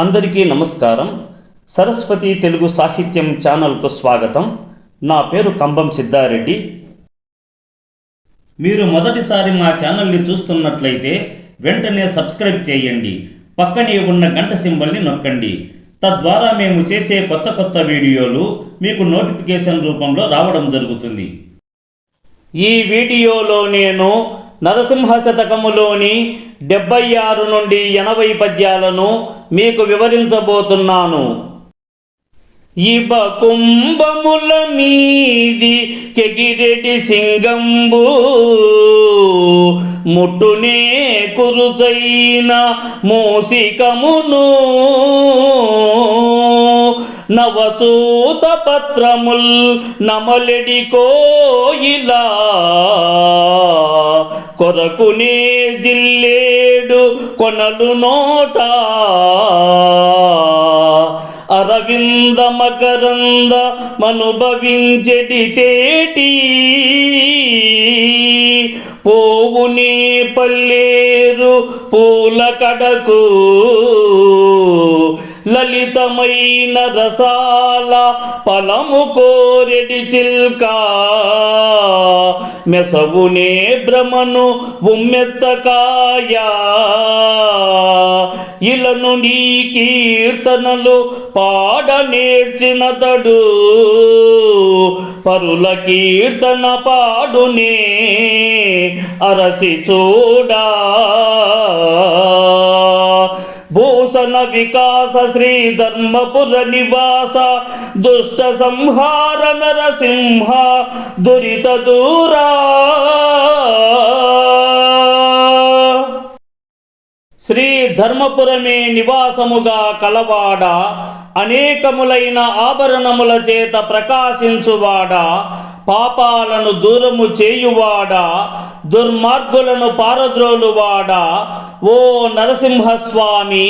అందరికీ నమస్కారం. సరస్వతి తెలుగు సాహిత్యం ఛానల్కు స్వాగతం. నా పేరు కంబం సిద్ధారెడ్డి. మీరు మొదటిసారి మా ఛానల్ని చూస్తున్నట్లయితే వెంటనే సబ్స్క్రైబ్ చేయండి. పక్కనే ఉన్న గంట సింబల్ని నొక్కండి. తద్వారా మేము చేసే కొత్త కొత్త వీడియోలు మీకు నోటిఫికేషన్ రూపంలో రావడం జరుగుతుంది. ఈ వీడియోలో నేను నరసింహ శతకములోని డెబ్బై ఆరు నుండి ఎనభై పద్యాలను మీకు వివరించబోతున్నాను. ఇబ కుంభముల మీది కెగిరెడి సింగంబు ముట్టునే కురుచైన మూసికమును నవచూత పత్రముల్ నమలెడి కోయిలా కొరకునే జిల్లేడు కొనలు నోటా అరవింద మకరంద మనుభవించెడి తేటి. పోవునే పల్లేరు పూల కడకు. లలితమైన రసాల పలము కోరెడి చిల్కా. మెసవునే భ్రమను ఉమ్మెత్తకాయా. ఇలను నీ కీర్తనలు పాడ నేర్చినతడు పరుల కీర్తన పాడునే అరసి చూడా. భూషణ వికాస శ్రీ ధర్మపుర నివాస దుష్ట సంహార నరసింహ దురిత దూరా. శ్రీ ధర్మపురమే నివాసముగా కలవాడ అనేకములైన ఆభరణముల చేత ప్రకాశించువాడ పాపాలను దూరము చేయువాడా దుర్మార్గులను పారద్రోలువాడా. ఓ నరసింహస్వామి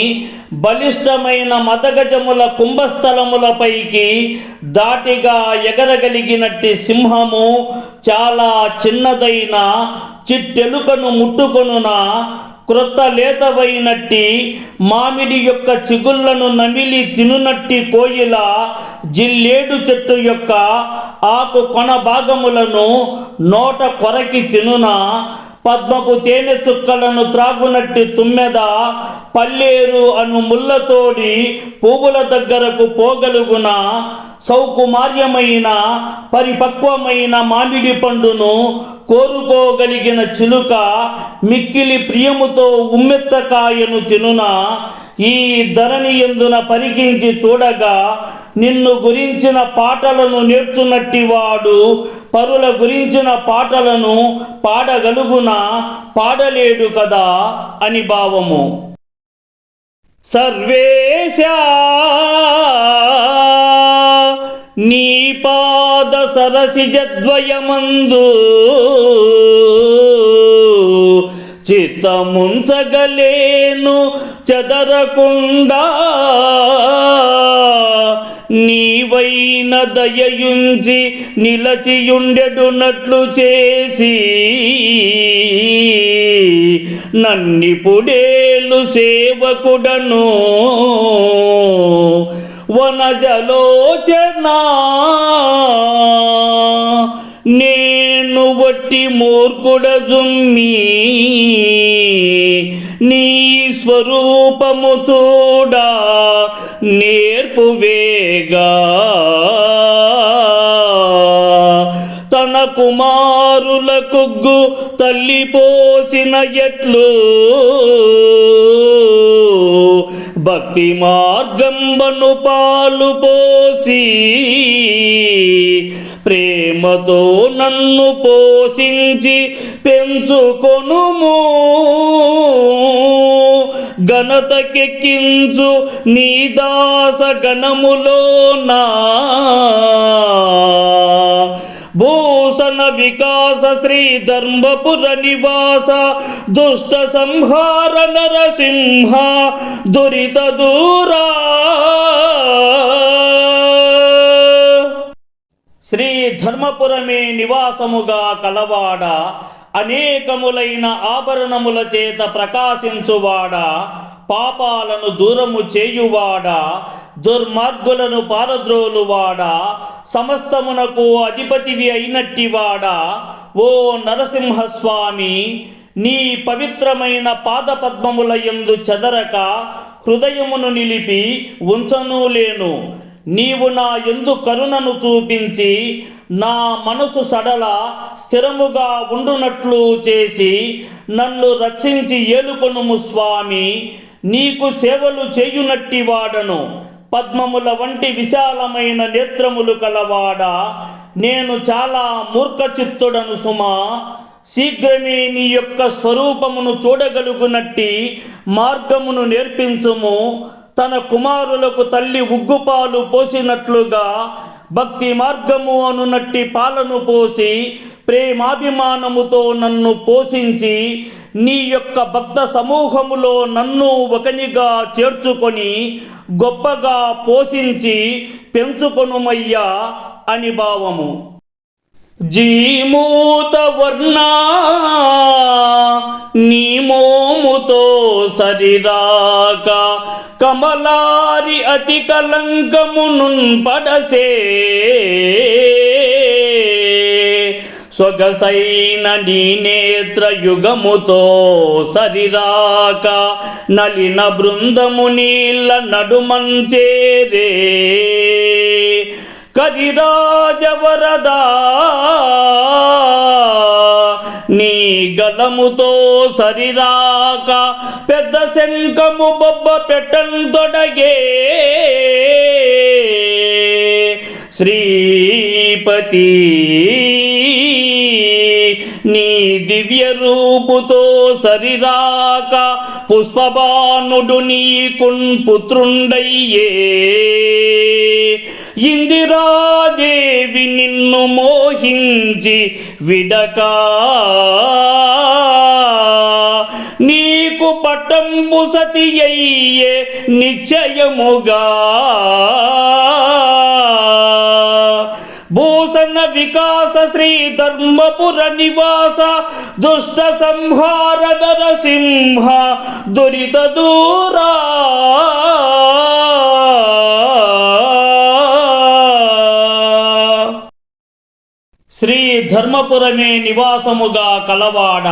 బలిష్టమైన మతగజముల కుంభస్థలములపైకి దాటిగా ఎగరగలిగినట్టి సింహము చాలా చిన్నదైన చిట్టెలుకను ముట్టుకొనున క్రొత్త లేతవైనట్టి మామిడి యొక్క చిగుళ్ళను నమిలి తినునట్టి కోయిల జిల్లేడు చెట్టు యొక్క ఆకు కొన భాగములను నోట కొరకి తినున పద్మపు తేనె చుక్కలను త్రాగునట్టి తుమ్మెద పల్లేరు అను ముళ్ళతోడి పువ్వుల దగ్గరకు పోగలుగున సౌకుమార్యమైన పరిపక్వమైన మామిడి పండును కోరుకోగలిగిన చిలుక మిక్కిలి ప్రియముతో ఉమ్మెత్తకాయను తినున ఈ ధరణి ఎందున పరికించి చూడగా నిన్ను గురించిన పాటలను నేర్చునట్టివాడు పరుల గురించిన పాటలను పాడగలుగున పాడలేడు కదా అని భావము. సర్వేశా నీ పాద సరసిజద్వయమందు చిత్తముంచగలేను చెదరకుండా నీవైన దయయుంచి నిలచియుండెడునట్లు చేసి నన్నిపుడేలు సేవకుడను వనజలోచనా కొట్టి మూర్ఖుడజుమ్మి జుమ్మి నీ స్వరూపము చూడా నేర్పు వేగా. తన కుమారుల కుగ్గు తల్లి పోసిన ఎట్లు భక్తి మార్గంబను పాలు పోసి ప్రేమతో నన్ను పోషించి పెంచుకొనుము. ఘనతకెక్కించు నీ దాస గణములోనా భూషణ వికాస శ్రీ ధర్మపుర నివాస దుష్ట సంహార నరసింహ దురిత దూరా. శ్రీ ధర్మపురమే నివాసముగా కలవాడ అనేకములైన ఆభరణముల చేత ప్రకాశించువాడ పాపాలను దూరము చేయువాడా దుర్మార్గులను పారద్రోలువాడా సమస్తమునకు అధిపతివి అయినట్టివాడా. ఓ నరసింహస్వామి నీ పవిత్రమైన పాదపద్మముల యందు చెదరక హృదయమును నిలిపి ఉంచను లేను. నీవు నా ఎందు కరుణను చూపించి నా మనసు సడల స్థిరముగా ఉండునట్లు చేసి నన్ను రక్షించి ఏలుకొనుము స్వామి. నీకు సేవలు చేయునట్టి వాడను. పద్మముల వంటి విశాలమైన నేత్రములు కలవాడా. నేను చాలా మూర్ఖచిత్తుడను సుమా. శీఘ్రమే నీ యొక్క స్వరూపమును చూడగలుగునట్టి మార్గమును నేర్పించుము. తన కుమారులకు తల్లి ఉగ్గుపాలు పోసినట్లుగా భక్తి మార్గము అనునట్టి పాలను పోసి ప్రేమాభిమానముతో నన్ను పోషించి నీ యొక్క భక్త సమూహములో నన్ను ఒకనిగా చేర్చుకొని గొప్పగా పోషించి పెంచుకొనుమయ్యా అని భావము. జీమూత వర్ణ నీమోముతో సరిరాక కమలారి అతి కలంకమునున్ పడసే సొగసైన నీ నేత్ర యుగముతో సరిరాక నలిన బృందము నీళ్ళ నడుమంచేరే. కరిరాజవరదా నీ గలముతో సరిరాక పెద్ద శంఖము బొబ్బ పెట్టం తొడగే. శ్రీపతి నీ దివ్య రూపుతో సరిరాక పుష్పబానుడు నీకున్ పుత్రుండయ్యే. ఇందిరాదేవి నిన్ను మోహించి విడకా. నీకు పట్టంపు సతి అయ్యే నిశ్చయముగా. వికాస శ్రీ ధర్మపుర నివాస దుష్ట సంహార నరసింహ దురిత దూరా. శ్రీ ధర్మపురమే నివాసముగా కలవాడ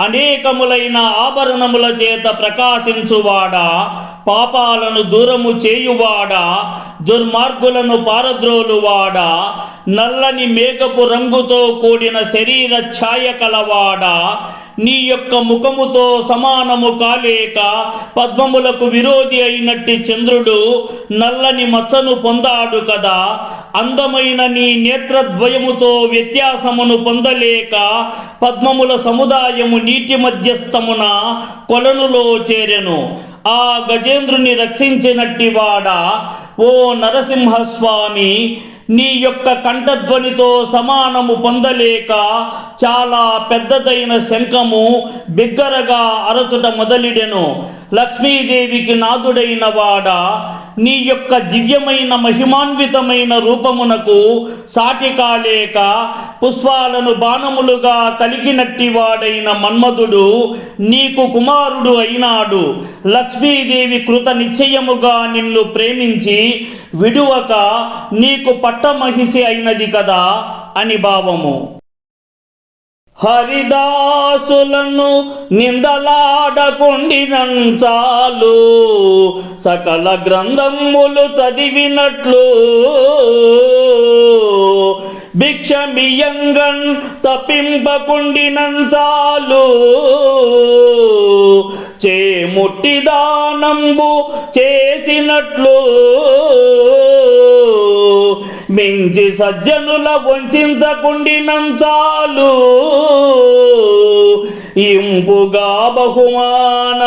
అనేకములైన ఆభరణముల చేత ప్రకాశించువాడా? పాపాలను దూరము చేయువాడా? దుర్మార్గులను పారద్రోలువాడా? నల్లని మేఘపు రంగుతో కూడిన శరీర ఛాయ కలవాడా? నీ యొక్క ముఖముతో సమానము కాలేక పద్మములకు విరోధి అయినట్టి చంద్రుడు నల్లని మచ్చను పొందాడు కదా. అందమైన నీ నేత్రద్వయముతో వ్యత్యాసమును పొందలేక పద్మముల సముదాయము నీటి మధ్యస్థమున కొలనులో చేరెను. ఆ గజేంద్రుని రక్షించినట్టి వాడా ఓ నరసింహస్వామి నీ యొక్క కంఠధ్వనితో సమానము పొందలేక చాలా పెద్దదైన శంఖము బిగ్గరగా అరచుట మొదలిడెను. లక్ష్మీదేవికి నాదుడైన వాడా నీ యొక్క దివ్యమైన మహిమాన్వితమైన రూపమునకు సాటి కాలేక పుష్పాలను బాణములుగా కలిగినట్టి వాడైన మన్మధుడు నీకు కుమారుడు అయినాడు. లక్ష్మీదేవి కృత నిశ్చయముగా నిన్ను ప్రేమించి విడువక నీకు పట్టమహిషి అయినది కదా అని భావము. హరిదాసులను నిందలాడకుండినంచాలు సకల గ్రంథములు చదివినట్లు భిక్షమియంగన్ తప్పింపకుండినంచాలు చేముట్టి దానంబు చేసినట్లు మించి సజ్జనుల వంచకుండినంచాలు ఇంపుగా బహుమాన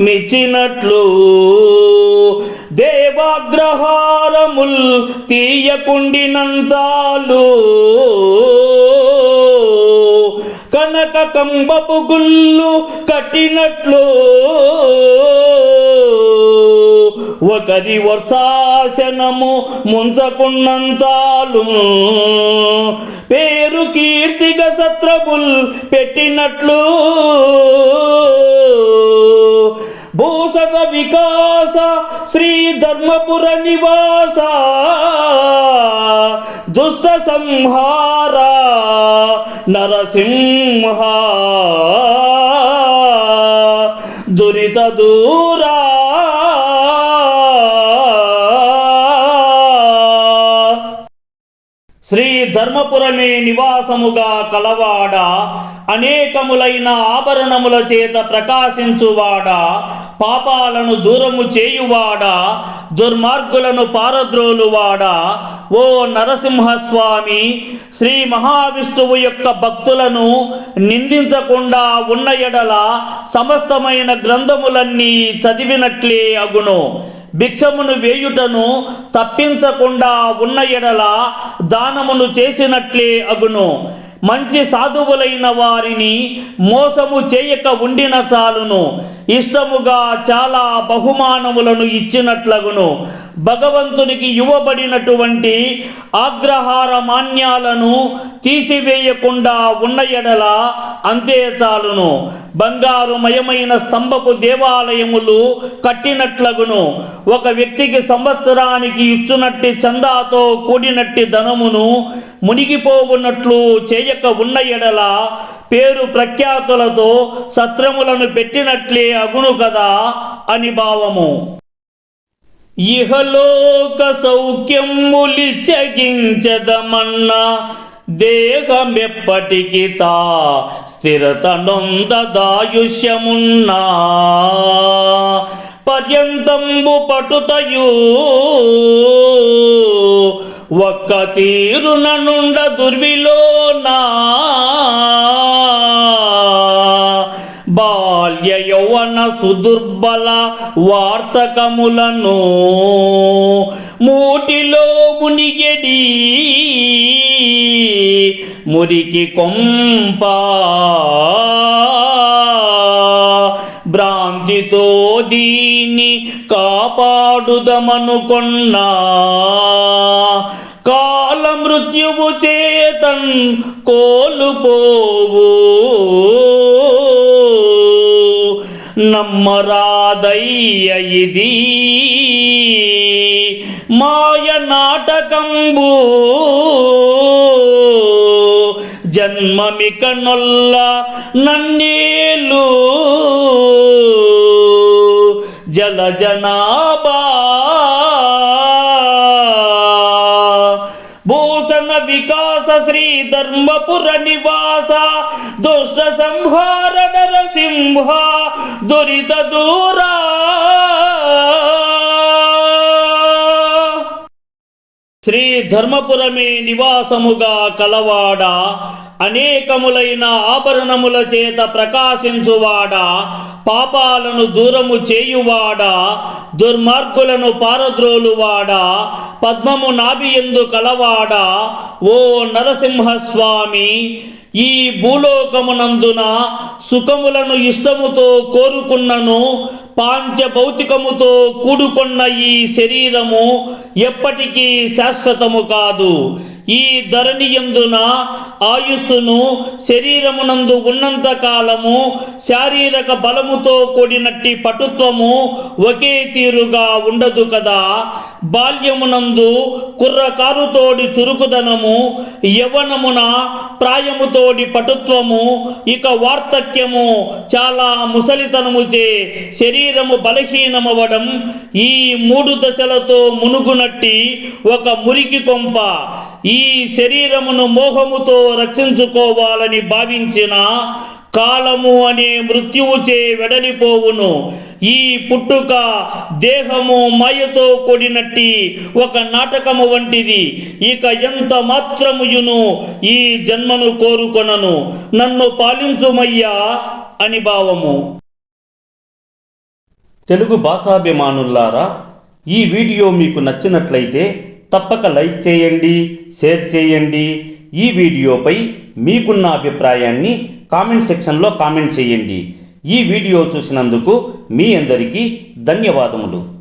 మిచ్చినట్లు దేవాగ్రహారముల్ తీయకుండినంచాలు కనక కంబపు గుళ్ళు కట్టినట్లు ఒకరి వర్షాశనము ముంచకున్నంచాలు. పేరు కీర్తిగా సత్రముల్ పెట్టినట్లు. భూషణ వికాస శ్రీ ధర్మపుర నివాస. దుష్ట సంహార నరసింహ. దురిత దూరా ధర్మపురమే నివాసముగా కలవాడ అనేకములైన ఆభరణముల చేత ప్రకాశించువాడ పాపాలను దూరము చేయువాడ దుర్మార్గులను పారద్రోలువాడ. ఓ నరసింహస్వామి శ్రీ మహావిష్ణువు యొక్క భక్తులను నిందించకుండా ఉన్న ఎడల సమస్తమైన గ్రంథములన్నీ చదివినట్లే అగును. భిక్షమును వేయుటను తప్పించకుండా ఉన్న ఎడల దానమును చేసినట్లే అగును. మంచి సాధువులైన వారిని మోసము చేయక ఉండిన చాలును. ఇష్టముగా చాలా బహుమానములను ఇచ్చినట్లగును. భగవంతునికి ఇవ్వబడినటువంటి ఆగ్రహార మాన్యాలను తీసివేయకుండా ఉన్న ఎడల అంతే చాలును. బంగారుమయమైన స్తంభపు దేవాలయములు కట్టినట్లగును. ఒక వ్యక్తికి సంవత్సరానికి ఇచ్చునట్టి చందాతో కూడినట్టి ధనమును మునిగిపోవున్నట్లు చేయక ఉన్న ఎడల పేరు ప్రఖ్యాతులతో సత్రములను పెట్టినట్లే అగును కదా అని భావము. ఇహలోక సౌఖ్యములిచగించదమన్నా దేహమెప్పటికి తా స్థిరతనొందదాయుష్యమున్నా. పర్యంతంబు పటుతయూ ఒక్క తీరున నుండ దుర్విలోనా బాల్య యౌవన సుదుర్బల వార్తకములను మూటిలో మునిగెడి మురికి కొంప భ్రాంతితో దీన్ని కాపాడుదమనుకొన్నా కాల మృత్యువు చేతన్ కోలుపోవు. నమ్మరాదయ్య ఇది మాయ నాటకంబు జన్మమిక నొల్ల నన్నేలు. జల జనాభా భూషణ వికాస శ్రీ ధర్మపుర నివాస దుష్ట సంహారణ సింహ దురిత దూరా శ్రీ ధర్మపురమే నివాసముగా కలవాడ అనేకములైన ఆభరణముల చేత ప్రకాశించువాడా పాపాలను దూరము చేయువాడా దుర్మార్గులను పారద్రోలువాడా పద్మము నాభియందు కలవాడా ఓ నరసింహస్వామి ఈ భూలోకమునందున సుఖములను ఇష్టముతో కోరుకున్నను పాంచ భౌతికముతో కూడుకున్న ఈ శరీరము ఎప్పటికీ శాశ్వతము కాదు. ఈ ధరణి యందున ఆయుస్సును శరీరమునందు ఉన్నంత కాలము శారీరక బలముతో కూడినట్టి పటుత్వము ఒకే తీరుగా ఉండదు కదా. బాల్యమునందు కుర్రకారుతోడి చురుకుదనము యవనమున ప్రాయముతోడి పటుత్వము ఇక వార్తక్యము చాలా ముసలితనముచే శరీరము బలహీనమవడం ఈ మూడు దశలతో మునుగునట్టి ఒక మురికి కొంప. ఈ శరీరమును మోహముతో రక్షించుకోవాలని భావించిన కాలము అనే మృత్యువుచే వెడలిపోవును. ఈ పుట్టుక దేహము మాయతో కూడినట్టి ఒక నాటకము వంటిది. ఇక ఎంత మాత్రముయును ఈ జన్మను కోరుకొనను. నన్ను పాలించుమయ్యా అని భావము. తెలుగు భాషాభిమానులారా ఈ వీడియో మీకు నచ్చినట్లయితే తప్పక లైక్ చేయండి షేర్ చేయండి. ఈ వీడియోపై మీకున్న అభిప్రాయాన్ని కామెంట్ సెక్షన్లో కామెంట్ చేయండి. ఈ వీడియో చూసినందుకు మీ అందరికీ ధన్యవాదములు.